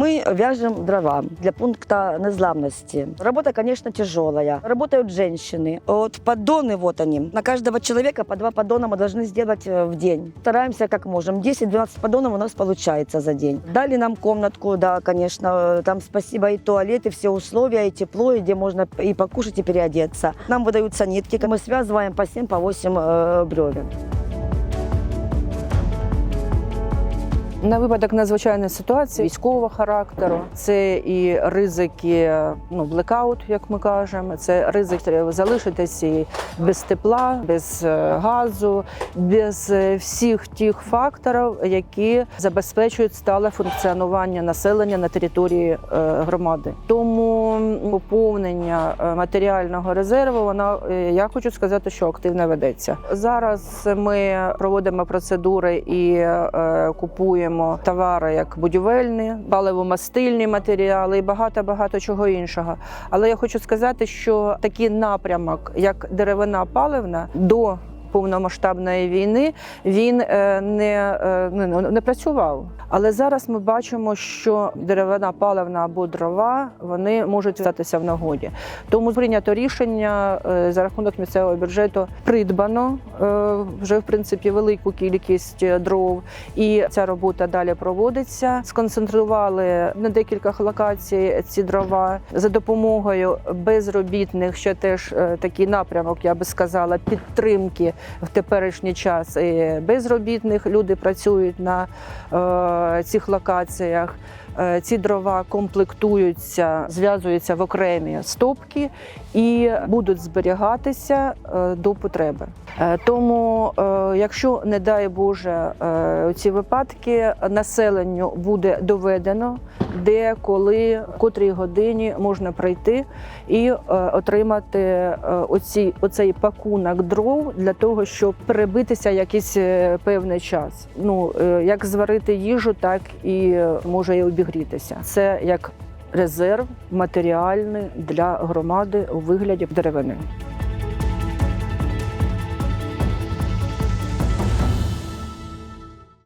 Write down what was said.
Мы вяжем дрова для пункта незламности. Работа, конечно, тяжелая. Работают женщины. Вот поддоны, вот они. На каждого человека по два поддона мы должны сделать э, в день. Стараемся как можем. 10-12 поддонов у нас получается за день. Дали нам комнатку, да, конечно. Там спасибо и туалет, и все условия, и тепло, и где можно и покушать, и переодеться. Нам выдаются нитки. Мы связываем по 7, по 8 э. На випадок надзвичайної ситуації військового характеру, це і ризики, ну блекаут, як ми кажемо, це ризик залишитися без тепла, без е, газу, без е, всіх тих факторів, які забезпечують стале функціонування населення на території е, громади. Тому поповнення матеріального резерву, вона я хочу сказати, що активно ведеться. Зараз ми проводимо процедури і е, купуємо товари як будівельні, паливомастильні матеріали і багато багато чого іншого. Але я хочу сказати, що такий напрямок, як деревина паливна, до повномасштабної війни він е, не, е, ну, не працював. Але зараз ми бачимо, що деревина паливна або дрова вони можуть статися в нагоді. Тому прийнято рішення е, за рахунок місцевого бюджету придбано вже в принципі велику кількість дров, і ця робота далі проводиться. Сконцентрували на декількох локацій ці дрова за допомогою безробітних, ще теж такий напрямок, я би сказала, підтримки в теперішній час і безробітних. Люди працюють на е, цих локаціях. Е, Ці дрова комплектуються, зв'язуються в окремі стопки і будуть зберігатися е, до потреби. Е, Тому, е, якщо не дай Боже, е, ці випадки населенню буде доведено, де коли котрій годині можна прийти і е, отримати е, оці, оцей пакунок дров для того, щоб перебитися якийсь е, певний час. Ну як зварити їжу, так і може і обігрітися. Це як резерв матеріальний для громади у вигляді деревини.